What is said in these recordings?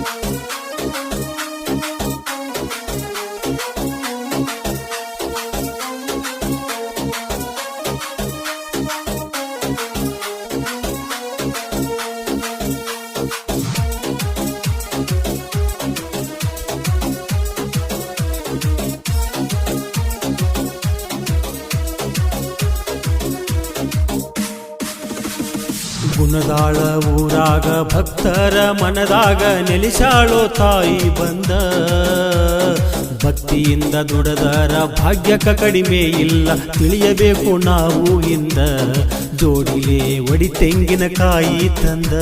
うん。ಗುಣದಾಳ ಊರಾಗ ಭಕ್ತರ ಮನದಾಗ ನೆಲೆಸಾಳೋ ತಾಯಿ ಬಂದ. ಭಕ್ತಿಯಿಂದ ದುಡದರ ಭಾಗ್ಯಕ ಕಡಿಮೆ ಇಲ್ಲ, ತಿಳಿಯಬೇಕು ನಾವು ಇಂದ. ಜೋಡಿಲೆ ಒಡಿ ತೆಂಗಿನಕಾಯಿ ತಂದ.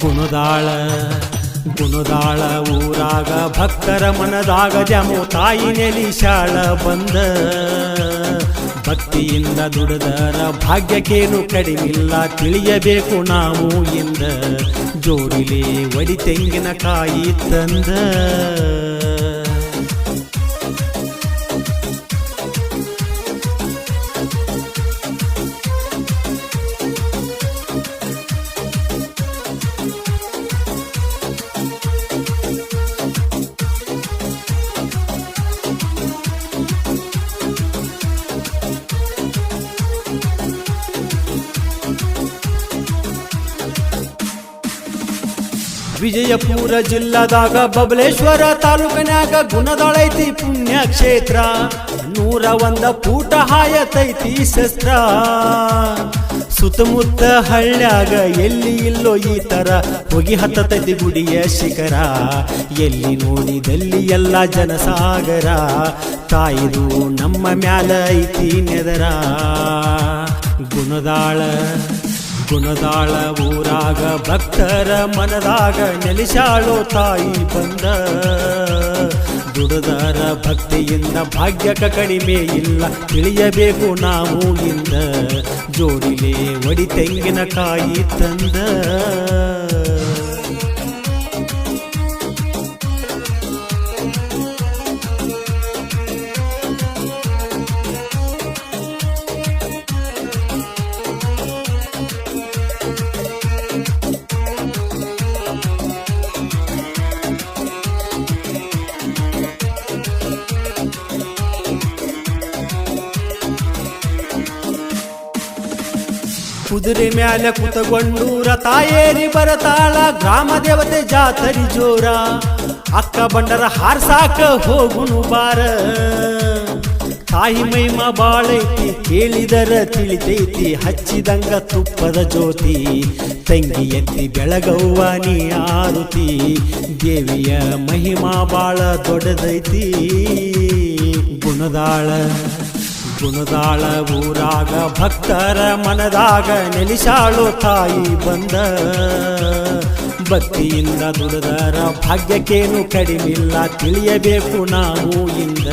ಗುಣದಾಳ ಗುಣದಾಳ ಊರಾಗ ಭಕ್ತರ ಮನದಾಗ ಜಮೋ ತಾಯಿ ನೆಲಿಶಾಳ ಬಂದ. ಭಕ್ತಿಯಿಂದ ದುಡದರ ಭಾಗ್ಯಕ್ಕೇನು ಕಡಿಮಿಲ್ಲ ತಿಳಿಯಬೇಕು ನಾವು ಎಂದ ಜೋಡಿಲೆ ಒಡಿ ತೆಂಗಿನಕಾಯಿ ತಂದ. ವಿಜಯಪುರ ಜಿಲ್ಲಾದಾಗ ಬಬಲೇಶ್ವರ ತಾಲೂಕನಾಗ ಗುಣದಳೈತಿ ಪುಣ್ಯಕ್ಷೇತ್ರ. ನೂರ ಒಂದ ಪೂಟ ಹಾಯತೈತಿ ಶಸ್ತ್ರ. ಸುತ್ತಮುತ್ತ ಹಳ್ಳ್ಯಾಗ ಎಲ್ಲಿ ಇಲ್ಲೋ ಈ ತರ ಹೋಗಿ ಹತ್ತತೈತಿ ಗುಡಿಯ ಶಿಖರ. ಎಲ್ಲಿ ನೋಡಿದಲ್ಲಿ ಎಲ್ಲ ಜನಸಾಗರ. ತಾಯಿದು ನಮ್ಮ ಮ್ಯಾಲ ಐತಿ ನೆದರ. ಗುಣದಾಳ ಗುಣದಾಳ ಊರಾಗ ಭಕ್ತರ ಮನದಾಗ ನೆಲೆಸಾಳೋ ತಾಯಿ ಬಂದ. ದುಡದರ ಭಕ್ತಿಯಿಂದ ಭಾಗ್ಯಕ ಕಡಿಮೆ ಇಲ್ಲ, ತಿಳಿಯಬೇಕು ನಾವು ಇಂದ. ಜೋಡಿಲೆ ಒಡಿ ತೆಂಗಿನಕಾಯಿ ತಂದ. ಕುದುರೆ ಮ್ಯಾಲ ಕುತಗೊಂಡೂರ ತಾಯೇರಿ ಬರತಾಳ ಗ್ರಾಮ ದೇವತೆ ಜಾತರಿ ಜೋರ. ಅಕ್ಕ ಬಂಡರ ಹಾರ್ಸಾಕ ಹೋಗುನು ಬಾರ. ತಾಯಿ ಮೈಮ ಬಾಳೈತಿ ಕೇಳಿದರ ತಿಳಿದೈತಿ ಹಚ್ಚಿದಂಗ ತುಪ್ಪದ ಜ್ಯೋತಿ. ತಂಗಿ ಎತ್ತಿ ಬೆಳಗವ್ವ ನೀ ಆರುತಿ, ದೇವಿಯ ಮಹಿಮಾ ಬಾಳ ದೊಡ್ಡದೈತಿ. ಗುಣದಾಳ. ಗುಣದಾಳ ಊರಾಗ ಭಕ್ತರ ಮನದಾಗ ನೆಲಿಸಾಳು ತಾಯಿ ಬಂದ. ಭಕ್ತಿಯಿಂದ ದುಡಿದರ ಭಾಗ್ಯಕ್ಕೇನು ಕಡಿಮಿಲ್ಲ, ತಿಳಿಯಬೇಕು ನಾವು ಇಂದ.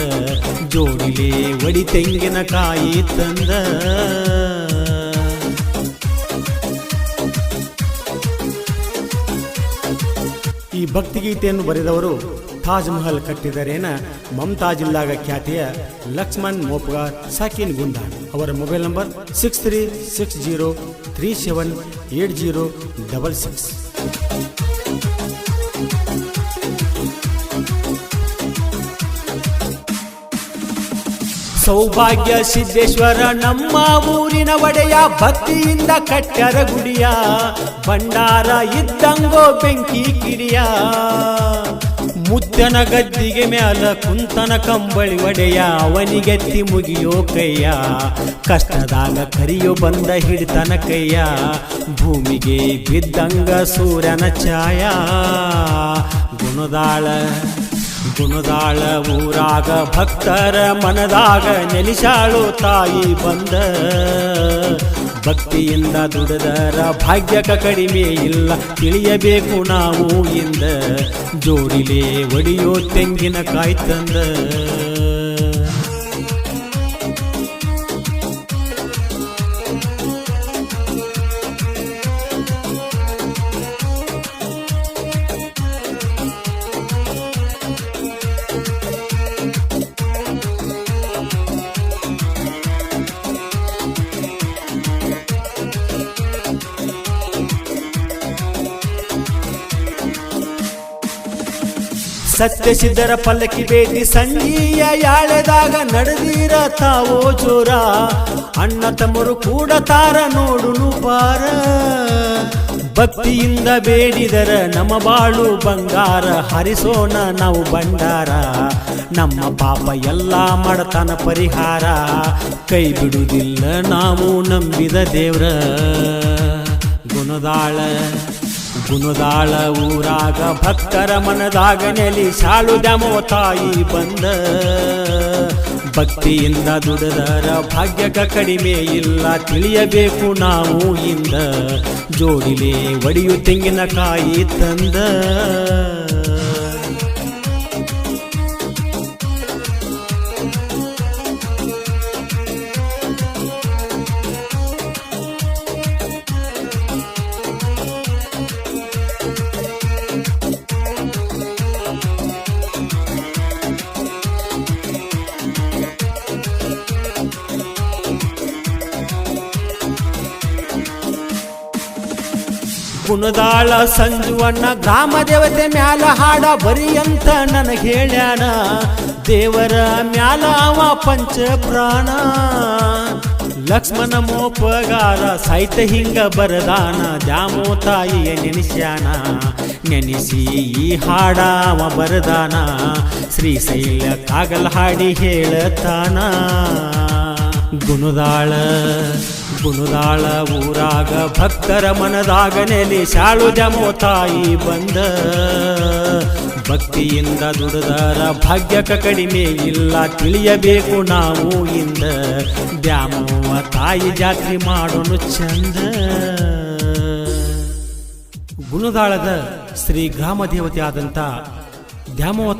ಜೋಡಿಲೆ ಒಡಿ ತೆಂಗಿನಕಾಯಿ ತಂದ. ಈ ಭಕ್ತಿಗೀತೆಯನ್ನು ಬರೆದವರು ತಾಜ್ ಮಹಲ್ ಕಟ್ಟಿದರೇನ ಮಮತಾಜ್ ಇಲ್ಲಾಗ ಖ್ಯಾತಿಯ ಲಕ್ಷ್ಮಣ್ ಮೋಪ್ಗಾರ್ ಸಾಕಿನ್ ಗುಂಡಾ ಅವರ mobile number six three six zero three seven eight zero double six. Saubhagya Siddeshwara ನಮ್ಮ ಊರಿನ ಒಡೆಯ ಭಕ್ತಿಯಿಂದ ಕಟ್ಟರ ಗುಡಿಯ. ಭಂಡಾರ ಇದ್ದಂಗೋ ಬೆಂಕಿ ಕಿಡಿಯ. ಮುದ್ದನ ಗದ್ದಿಗೆ ಮ್ಯಾಲ ಕುಂತನ ಕಂಬಳಿ ಒಡೆಯ ಅವನಿಗೆತ್ತಿ ಮುಗಿಯೋ ಕೈಯ. ಕಷ್ಟದಾಗ ಕರಿಯೋ ಬಂದ ಹಿಡಿತನ ಕೈಯ. ಭೂಮಿಗೆ ಬಿದ್ದಂಗ ಸೂರ್ಯನ ಛಾಯ. ಗುಣದಾಳ ಗುಣದಾಳ ಊರಾಗ ಭಕ್ತರ ಮನದಾಗ ನೆಲಿಸಾಳು ತಾಯಿ ಬಂದ. ಭಕ್ತಿಯಿಂದ ದುಡದರ ಭಾಗ್ಯಕ ಕಡಿಮೆ ಇಲ್ಲ. ತಿಳಿಯಬೇಕು ನಾವು ಇಂದ. ಜೋಡಿಲೆ ಒಡಿಯೋ ತೆಂಗಿನ ಕಾಯಿ ತಂದ ಸತ್ಯ ಸಿದ್ಧರ ಪಲ್ಲಕ್ಕಿ ಭೇಟಿ ಸಂಜೀಯ ಯಾಳೆದಾಗ ನಡೆದೀರ ತಾವೋ ಜೋರ. ಅಣ್ಣ ತಮ್ಮರು ಕೂಡ ತಾರ ನೋಡುನು ಪಾರ. ಭಕ್ತಿಯಿಂದ ಬೇಡಿದರ ನಮ್ಮ ಬಾಳು ಬಂಗಾರ. ಹರಿಸೋಣ ನಾವು ಭಂಡಾರ. ನಮ್ಮ ಪಾಪ ಎಲ್ಲ ಮಾಡತಾನ ಪರಿಹಾರ. ಕೈ ಬಿಡುವುದಿಲ್ಲ ನಾವು ನಂಬಿದ ದೇವ್ರ. ಗುಣದಾಳ. ಗುಣದಾಳ ಊರಾಗ ಭಕ್ತರ ಮನದಾಗ ನೆಲಿ ಸಾಲು ದಮೋ ತಾಯಿ ಬಂದ. ಭಕ್ತಿಯಿಂದ ದುಡದರ ಭಾಗ್ಯಕ ಕಡಿಮೆ ಇಲ್ಲ, ತಿಳಿಯಬೇಕು ನಾವು ಇಂದ. ಜೋಡಿಲೆ ತೆಂಗಿನ ತೆಂಗಿನಕಾಯಿ ತಂದ. ಗುಣದಾಳ ಸಂಜುವಣ್ಣ, ಗ್ರಾಮ ದೇವತೆ ಮ್ಯಾಲ ಹಾಡ ಬರಿ ಅಂತ ನನಗೆ ಹೇಳ್ಯಾನ. ದೇವರ ಮ್ಯಾಲ ಅವ ಪಂಚ ಪ್ರಾಣ ಲಕ್ಷ್ಮಣ ಮೋಪಗಾರ ಸಾಹಿತ್ಯ ಹಿಂಗ ಬರದಾನ. ದ್ಯಾಮೋ ತಾಯಿಯ ನೆನೆಸ್ಯಾನ. ನೆನೆಸಿ ಈ ಹಾಡ ಅವ ಬರದಾನ. ಶ್ರೀಶೈಲ ಕಾಗಲ್ ಹಾಡಿ ಹೇಳತಾನ. ಗುಣದಾಳ ಗುಣದಾಳ ಊರಾಗ ಭಕ್ತರ ಮನದಾಗ ನೆಲೆ ಶಾಳು ಜಮೋ ತಾಯಿ ಬಂದ. ಭಕ್ತಿಯಿಂದ ದುಡಿದರ ಭಾಗ್ಯಕ ಕಡಿಮೆ ಇಲ್ಲ, ತಿಳಿಯಬೇಕು ನಾವು ಇಂದ. ದ್ಯಾಮವ್ವ ತಾಯಿ ಜಾತ್ರೆ ಮಾಡೋನು ಚಂದ. ಗುಣದಾಳದ ಶ್ರೀ ಗ್ರಾಮ ದೇವತೆ ಆದಂಥ ದ್ಯಾಮವ್ವ